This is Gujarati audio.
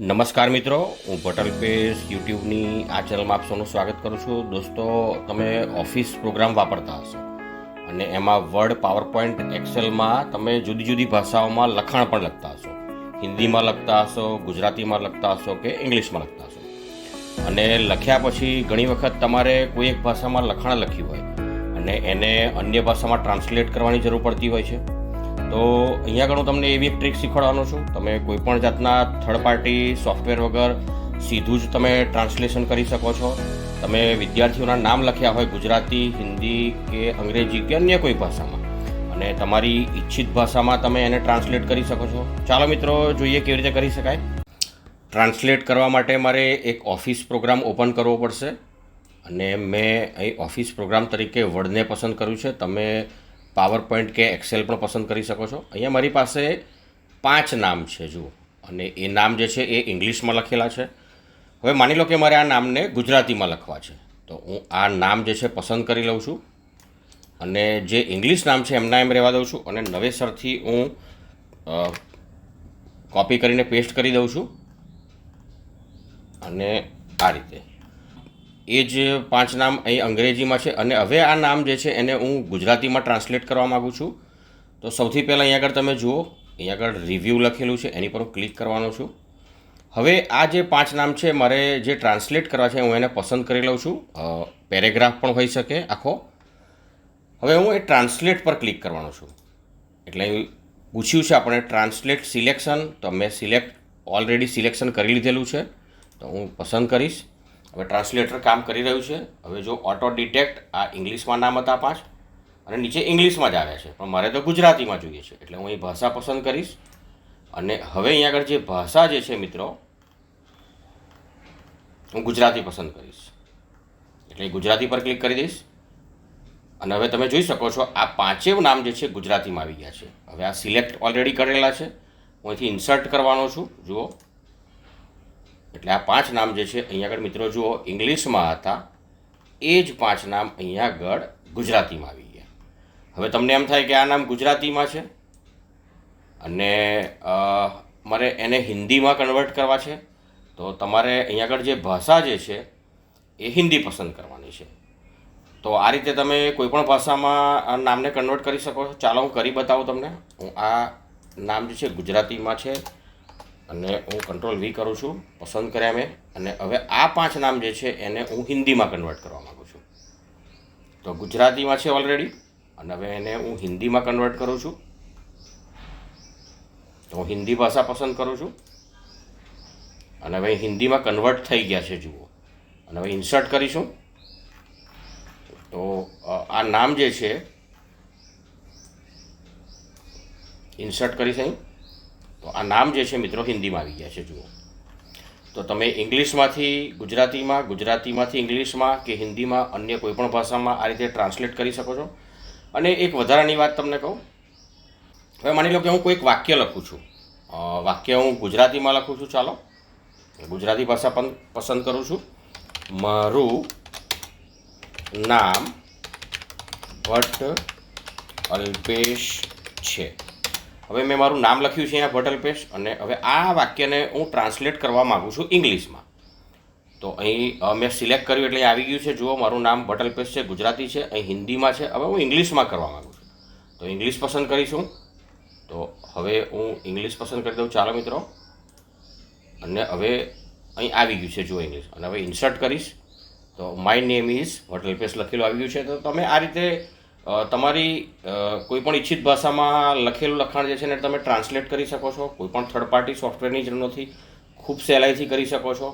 નમસ્કાર મિત્રો, હું ભટલ પેસ યુટ્યુબની આ ચેનલમાં આપ સૌનું સ્વાગત કરું છું. દોસ્તો, તમે ઓફિસ પ્રોગ્રામ વાપરતા હશો અને એમાં વર્ડ પાવર પોઈન્ટ એક્સેલમાં તમે જુદી જુદી ભાષાઓમાં લખાણ પણ લખતા હશો. હિન્દીમાં લખતા હશો, ગુજરાતીમાં લખતા હશો કે ઇંગ્લિશમાં લખતા હશો. અને લખ્યા પછી ઘણી વખત તમારે કોઈ એક ભાષામાં લખાણ લખ્યું હોય અને એને અન્ય ભાષામાં ટ્રાન્સલેટ કરવાની જરૂર પડતી હોય છે. તો અહીંયા આગળ તમને એવી એક ટ્રીક શીખવાડવાનો છું. તમે કોઈપણ જાતના થર્ડ પાર્ટી સોફ્ટવેર વગર સીધું જ તમે ટ્રાન્સલેશન કરી શકો છો. તમે વિદ્યાર્થીઓના નામ લખ્યા હોય ગુજરાતી, હિન્દી કે અંગ્રેજી કે અન્ય કોઈ ભાષામાં અને તમારી ઈચ્છિત ભાષામાં તમે એને ટ્રાન્સલેટ કરી શકો છો. ચાલો મિત્રો, જોઈએ કેવી રીતે કરી શકાય. ટ્રાન્સલેટ કરવા માટે મારે એક ઓફિસ પ્રોગ્રામ ઓપન કરવો પડશે અને મેં અહીં ઓફિસ પ્રોગ્રામ તરીકે વર્ડને પસંદ કર્યું છે. તમે પાવર પોઈન્ટ કે એક્સેલ પણ પસંદ કરી શકો છો. અહીંયા મારી પાસે પાંચ નામ છે, જુઓ. અને એ નામ જે છે એ ઇંગ્લિશમાં લખેલા છે. હવે માની લો કે મારે આ નામને ગુજરાતીમાં લખવા છે. તો હું આ નામ જે છે પસંદ કરી લઉં છું. અને જે ઇંગ્લિશ નામ છે એમના એમ રહેવા દઉં છું. અને નવેસરથી હું કોપી કરીને પેસ્ટ કરી દઉં છું. અને આ રીતે. એ જ પાંચ નામ અહીં અંગ્રેજીમાં છે અને હવે આ નામ જે છે એને હું ગુજરાતીમાં ટ્રાન્સલેટ કરવા માગું છું. તો સૌથી પહેલાં અહીં આગળ તમે જુઓ, અહીંયા આગળ રિવ્યૂ લખેલું છે, એની પર હું ક્લિક કરવાનો છું. હવે આ જે પાંચ નામ છે, મારે જે ટ્રાન્સલેટ કરવા છે, હું એને પસંદ કરી લઉં છું. પેરેગ્રાફ પણ હોઈ શકે આખો. હવે હું એ ટ્રાન્સલેટ પર ક્લિક કરવાનો છું. એટલે પૂછ્યું છે આપણે ટ્રાન્સલેટ સિલેક્શન તો મેં સિલેક્ટ ઓલરેડી સિલેક્શન કરી લીધેલું છે. તો હું પસંદ કરીશ. હવે ટ્રાન્સલેટર કામ કરી રહ્યું છે. હવે જો ઓટો ડિટેક્ટ આ ઇંગ્લિશમાં નામ હતા પાંચ અને નીચે ઇંગ્લિશમાં જ આવ્યા છે. પણ મારે તો ગુજરાતીમાં જોઈએ છે. એટલે હું અહીં ભાષા પસંદ કરીશ. અને હવે અહીંયા આગળ જે ભાષા જે છે મિત્રો, હું ગુજરાતી પસંદ કરીશ. એટલે ગુજરાતી પર ક્લિક કરી દઈશ. અને હવે તમે જોઈ શકો છો, આ પાંચેવ નામ જે છે ગુજરાતીમાં આવી ગયા છે. હવે આ સિલેક્ટ ઓલરેડી કરેલા છે. હું અહીંથી ઇન્સર્ટ કરવાનો છું. જુઓ. એટલે આ પાંચ નામ જે છે, અહીંયા આગળ મિત્રો જુઓ, ઇંગ્લિશમાં હતા. એ જ પાંચ નામ અહીંયા આગળ ગુજરાતીમાં આવી ગયા. હવે તમને એમ થાય કે આ નામ ગુજરાતીમાં છે? અને મારે એને હિન્દીમાં કન્વર્ટ કરવા છે? તો તમારે અહીંયા આગળ જે ભાષા જે છે, એ હિન્દી પસંદ કરવાની છે. તો આ રીતે તમે કોઈપણ ભાષામાં આ નામને કન્વર્ટ કરી શકો છો. ચાલો, હું કરી બતાવું તમને. હું આ નામ જે છે, ગુજરાતીમાં છે. અને હું કંટ્રોલ વી કરું છું, પસંદ કર્યા મેં, અને હવે આ પાંચ નામ જે છે એને હું હિન્દીમાં કન્વર્ટ કરવા માગું છું. તો ગુજરાતીમાં છે ઓલરેડી અને હવે એને હું હિન્દીમાં કન્વર્ટ કરું છું. તો હું હિન્દી ભાષા પસંદ કરું છું. અને હવે હિન્દીમાં કન્વર્ટ થઈ ગયા છે, જુઓ. અને હવે ઇન્સર્ટ કરીશું. તો આ નામ જે છે ઇન્સર્ટ કરીશ અહીં. તો આ નામ જે છે મિત્રો હિન્દીમાં આવી ગયા છે, જુઓ. તો તમે ઇંગ્લિશમાંથી ગુજરાતીમાં, ગુજરાતીમાંથી ઇંગ્લિશમાં કે હિન્દીમાં અન્ય કોઈપણ ભાષામાં આ રીતે ટ્રાન્સલેટ કરી શકો છો. અને એક વધારાની વાત તમને કહું. હવે માની લો કે હું કોઈક વાક્ય લખું છું. વાક્ય હું ગુજરાતીમાં લખું છું, ચાલો. ગુજરાતી ભાષા પણ પસંદ કરું છું. મારું નામ ભટ્ટ અલ્પેશ છે. હવે મેં મારું નામ લખ્યું છે અહીંયા ભટલ પેશ અને હવે આ વાક્યને હું ટ્રાન્સલેટ કરવા માગું છું ઇંગ્લિશમાં. તો અહીં મેં સિલેક્ટ કર્યું એટલે આવી ગયું છે. જુઓ, મારું નામ ભટલ પેશ છે, ગુજરાતી છે, અહીં હિન્દીમાં છે. હવે હું ઇંગ્લિશમાં કરવા માગું છું. તો ઇંગ્લિશ પસંદ કરીશું. તો હવે હું ઇંગ્લિશ પસંદ કરી દઉં. ચાલો મિત્રો. અને હવે અહીં આવી ગયું છે, જુઓ ઇંગ્લિશ. અને હવે ઇન્સર્ટ કરીશ. તો my name is hotel pace લખેલું આવી ગયું છે. તો તમે આ રીતે તમારી કોઈપણ કોઈ પણ ઈચ્છિત ભાષામાં લખેલું લખાણ જે છે ને તમે ટ્રાન્સલેટ કરી શકો છો કોઈ પણ થર્ડ પાર્ટી સોફ્ટવેરની જરૂર નથી ખૂબ સહેલાઈથી કરી શકો છો.